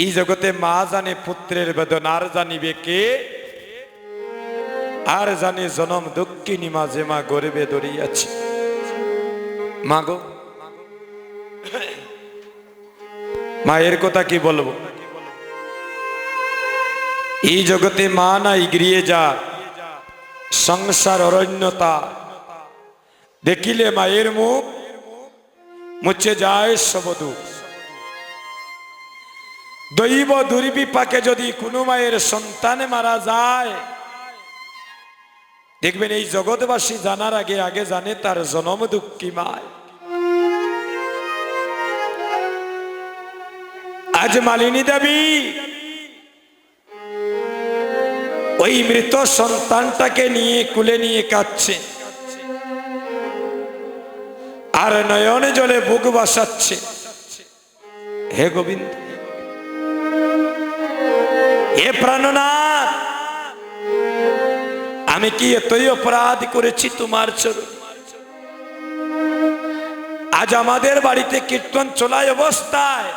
এই জগতে মা জানে পুত্রের বেদন, আর জানিবে কে? আর জানে জনম দক্ষিণী মাঝে মা গরিবে দড়িয়াছে। মাগো মায়ের কথা কি বলব? এই জগতে মা নাই গিরিয়ে যা। সংসার অরণ্যতা। দেখিলে মায়ের মুখ, মুছে যায় সবদু দৈব দুর্বিপাকে যদি কোনো মায়ের সন্তান মারা যায়, দেখবেন এই জগৎবাসী জানার আগে আগে জানে তার জনম দুঃখী মায়। আজ মালিনী দেবী, ওই মৃত সন্তানটাকে নিয়ে কুলে নিয়ে কাঁদছে। আর নয়নে জলে বুক বাসাচ্ছে। হে গোবিন্দ হে প্রাণনাথ, আমি কি এতই অপরাধ করেছি তোমার চরণ আজ আমাদের বাড়িতে কীর্তন চলায় অবস্থায়।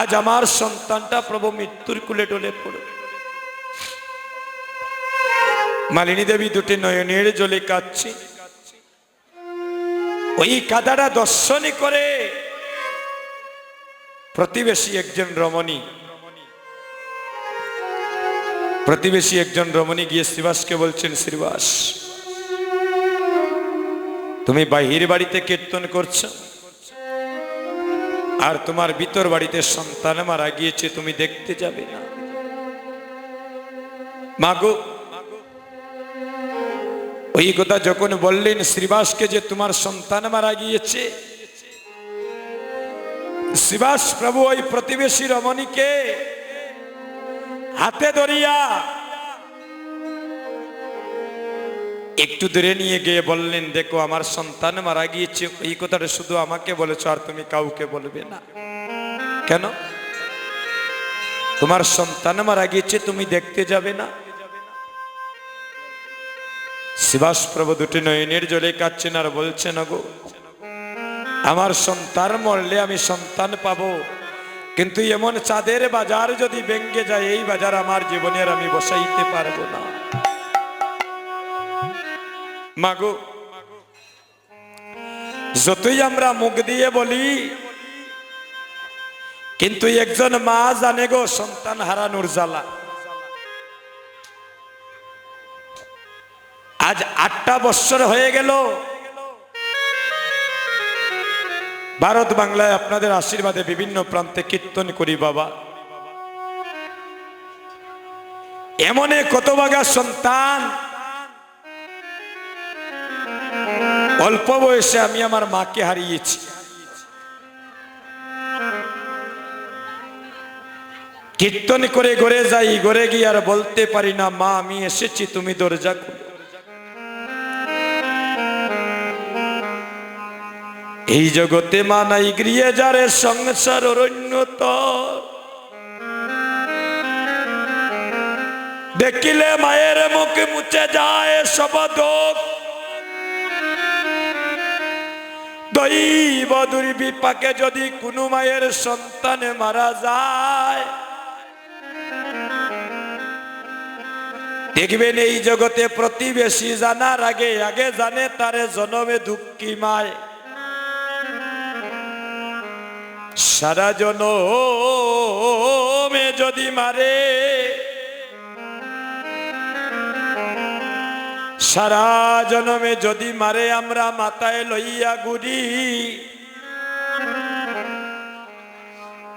আজ আমার সন্তানটা প্রভু মৃত্যুর কুলে ডলে পড়ে। মালিনী দেবী দুটি নয়নের জলে কাঁদছি। ওই কাদাটা দর্শনী করে। প্রতিবেশী একজন রমণী প্রতিবেশী একজন রমণী গিয়ে শ্রীবাসকে বলছেন, শ্রীবাস, তুমি বাহির বাড়িতে কীর্তন করছ আর তোমার ভিতর বাড়িতে সন্তান মারা গিয়েছে, তুমি দেখতে যাবে না। মাগো, ওই কথা যখন বললেন শ্রীবাসকে যে তোমার সন্তান মারা গিয়েছে, শ্রীবাস প্রভু ওই প্রতিবেশী রমণীকে হাতে ধরিয়া। একটু দূরে নিয়ে গিয়ে বললেন, দেখো, আমার সন্তান মারা গিয়েছে। এই কথাটা শুধু আমাকে বলেছ, আর তুমি কাউকে বলবে না। কেন? তোমার সন্তান মারা গিয়েছে, তুমি দেখতে যাবে না। শিবাস প্রভু দুটি নয়নের জলে কাচ্ছেন আর বলছেন গো আমার সন্তান মরলে আমি সন্তান পাবো। কিন্তু এমন চাঁদের বাজার যদি ভেঙ্গে যায়, এই বাজার আমার জীবনের আমি বসাইতে পারব না। মাগো, যতই আমরা মুখ দিয়ে বলি, কিন্তু একজন মা জানে গো, সন্তান হারানোর জ্বালা। আজ আটটা বৎসর হয়ে গেল ভারত বাংলায় আপনাদের আশীর্বাদে বিভিন্ন প্রান্তে কীর্তন করি বাবা। এমন কত বাগা সন্তান। অল্প বয়সে আমি আমার মাকে হারিয়েছি। কীর্তন করে গড়ে যাই, গড়ে গিয়ে আর বলতে পারি না, মা, আমি এসেছি, তুমি দরজা খুলো। এই জগতে মা নাই গৃহে যারে সংসার অরণ্যত দেখিলে মায়ের মুখে মুছে যায় সব দৈব দুর্বিপাকে যদি কোনো মায়ের সন্তানে মারা যায়, দেখবেন এই জগতে প্রতিবেশী জানার আগে আগে জানে তারে জনমে দুঃখী মায়। সারা জনমে যদি মারে, সারা জনমে যদি মারে, আমরা মাথায় লইয়া গুড়ি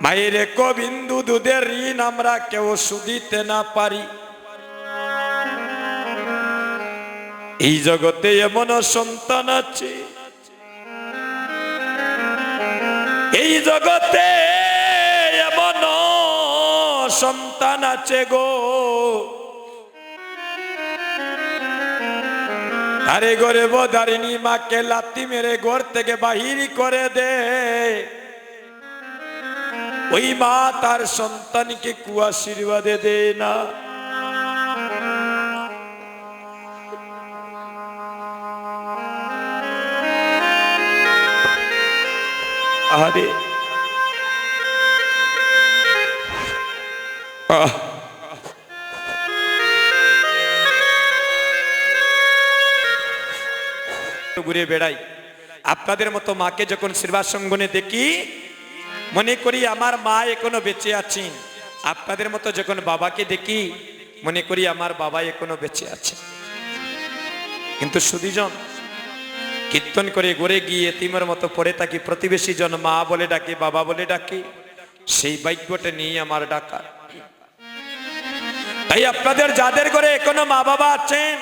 মায়ের কবিন্দু দুধের ঋণ আমরা কেউ সুদিতে না পারি। এই জগতে এমন সন্তান আছে এই জগতে এমন সন্তান আছে গো। আরে গরে বোধারিনী মাকে লাত্তি মেরে ঘর থেকে বাহির করে দে। ওই মা তার সন্তানকে কুয়াশীর্বাদে দে না। আরে ঘুরে বেড়াই। আপনাদের মতো মাকে যখন শ্রীবাসঙ্গনে দেখি, মনে করি আমার মা এখনও বেঁচে আছেন। আপনাদের মতো যখন বাবাকে দেখি, মনে করি আমার বাবা এখনও বেঁচে আছে কিন্তু সুদীজন কীর্তন করে গড়ে গিয়ে এতিমের মতো পড়ে থাকি। প্রতিবেশী জন মা বলে ডাকে, বাবা বলে ডাকে। সেই বাক্যটা নিয়ে আমার ডাকা। তাই আপনাদের যাদের ঘরে এখনও মা বাবা আছেন,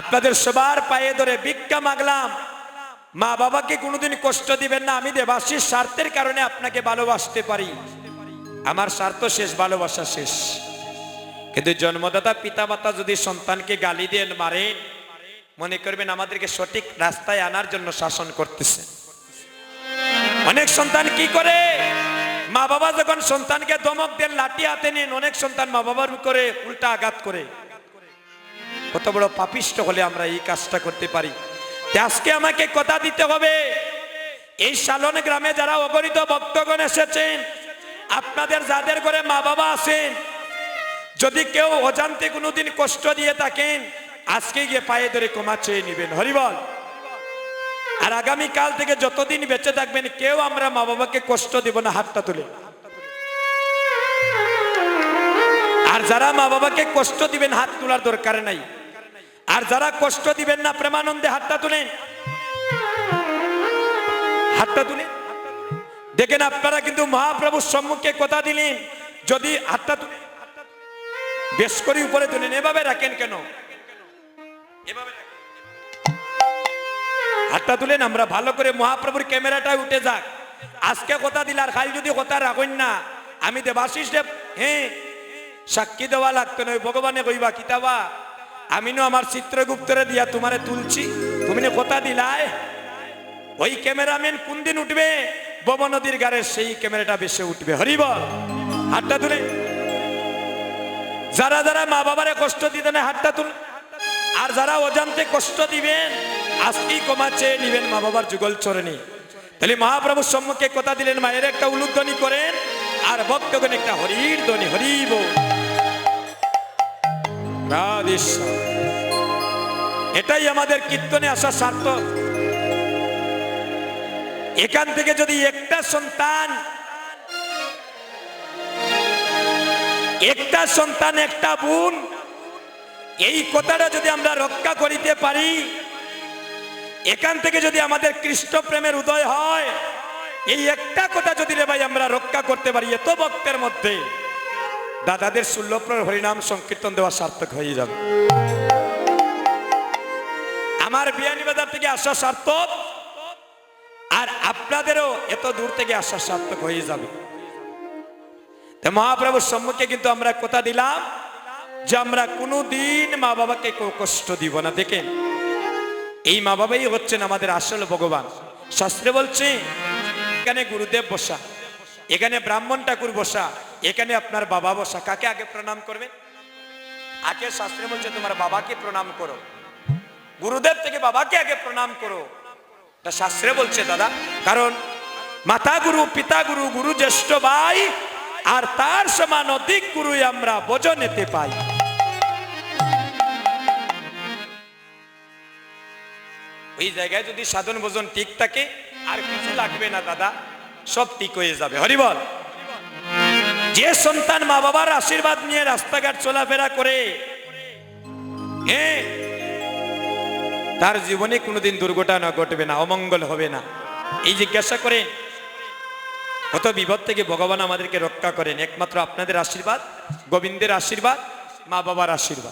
আপনাদের সবার পায়ে ধরে ভিক্ষা মাগলাম। মা বাবাকে কোনোদিন কষ্ট দিবেন না, আমি দেবাশিস স্বার্থের কারণে আপনাকে ভালোবাসতে পারি। আমার স্বার্থ শেষ, ভালোবাসা শেষ। কিন্তু জন্মদাতা পিতামাতা যদি সন্তানকে গালি দেন, মারেন মনে করবেন আমাদেরকে সঠিক রাস্তায় আনার জন্য শাসন করতেছে। অনেক সন্তান কি করে? মা বাবা যখন সন্তানকে দমক দেন লাঠি হাতে নেন অনেক সন্তান মা বাবার করে উল্টা আঘাত করে। কত বড় পাপিষ্ট হলে আমরা এই কাজটা করতে পারি। আজকে আমাকে কথা দিতে হবে, এই সালন গ্রামে যারা অগণিত ভক্তগণ এসেছেন, আপনাদের যাদের ঘরে মা বাবা আছেন, যদি কেউ অজান্তে কোনোদিন কষ্ট দিয়ে থাকেন আজকে গিয়ে পায়ে ধরে ক্ষমা চেয়ে নিবেন। হরিবল আর আগামী কাল থেকে যতদিন বেঁচে থাকবেন, কেউ আমরা মা বাবাকে কষ্ট দেব না, হাতটা তুলে। আর যারা মা বাবাকে কষ্ট দিবেন, হাত তোলার দরকার নাই। আর যারা কষ্ট দিবেন না, প্রেমানন্দে হাতটা তুলেন হাতটা তুলে। দেখেন আপনারা কিন্তু মহাপ্রভুর সম্মুখে কথা দিলেন, যদি হাতটা তুলে। বেশ করে উপরে তুলেন এভাবে রাখেন কেন? হাতটা তুলেন আমরা ভালো করে মহাপ্রভুর ক্যামেরাটা উঠে যাক। আজকে কথা যদি কথা না, আমি দেব হ্যাঁ সাক্ষী দেওয়া লাগতো না ভগবানে কইবা, কিতাবা আমি আমার চিত্রগুপ্তরে দিয়া তোমারে তুলছি, তুমি কথা ওই ক্যামেরাম্যান কোন দিন উঠবে? বব নদীর গাড়ে, সেই ক্যামেরাটা বেশি উঠবে। হরিব হাতটা তুলে। যারা যারা মা বাবারে কষ্ট দিতে না হাতটা তুল। আর যারা অজান্তে কষ্ট দিবেন, আজকেই ক্ষমা চেয়ে নিবেন মা বাবার যুগল চরণে। তাহলে মহাপ্রভুর সম্মুখে কথা দিলেন, মায়ের একটা উলুধ্বনি করেন, আর ভক্তগণ একটা হরির ধ্বনি, হরিব। এটাই আমাদের কীর্তনে আসা স্বার্থ এখান থেকে যদি একটা সন্তান একটা সন্তান, একটা বোন এই কথাটা যদি আমরা রক্ষা করিতে পারি, এখান থেকে যদি আমাদের কৃষ্ণ প্রেমের উদয় হয়, এই একটা কথা যদি রে ভাই আমরা রক্ষা করতে পারি, এত ভক্তের মধ্যে, দাদাদের ষোল্লপ্র হরিনাম সংকীর্তন দেওয়া সার্থক হয়ে যাবে। আমার বিয়ানি বাজার থেকে আসা সার্থক, আর আপনাদেরও এত দূর থেকে আসা সার্থক হয়ে যাবে। মহাপ্রভুর সম্মুখে কিন্তু আমরা কথা দিলাম। যে আমরা কোনো দিন মা বাবাকে কষ্ট দিব না। দেখেন, এই মা বাবাই হচ্ছেন আমাদের আসল ভগবান। শাস্ত্রে বলছে, এখানে গুরুদেব বসা, এখানে ব্রাহ্মণ ঠাকুর বসা, এখানে আপনার বাবা বসা। কাকে আগে প্রণাম করবেন আগে শাস্ত্রে বলছে, তোমার বাবাকে প্রণাম করো। গুরুদেব থেকে বাবাকে আগে প্রণাম করো। তা শাস্ত্রে বলছে, দাদা, কারণ মাতা গুরু পিতা গুরু গুরু জ্যেষ্ঠ ভাই, আর তার সমান অধিক গুরুই আমরা বোঝনেতে পাই। ওই জায়গায় যদি সাধন ভোজন ঠিক থাকে, আর কিছু লাগবে না দাদা, সব ঠিক হয়ে যাবে। হরিবল যে সন্তান মা বাবার আশীর্বাদ নিয়ে রাস্তাঘাট চলাফেরা করে হ্যাঁ তার জীবনে কোনোদিন দুর্ঘটনা ঘটবে না, অমঙ্গল হবে না। এই জিজ্ঞাসা করে, কত বিপদ থেকে ভগবান আমাদেরকে রক্ষা করেন? একমাত্র আপনাদের আশীর্বাদ, গোবিন্দের আশীর্বাদ, মা বাবার আশীর্বাদ।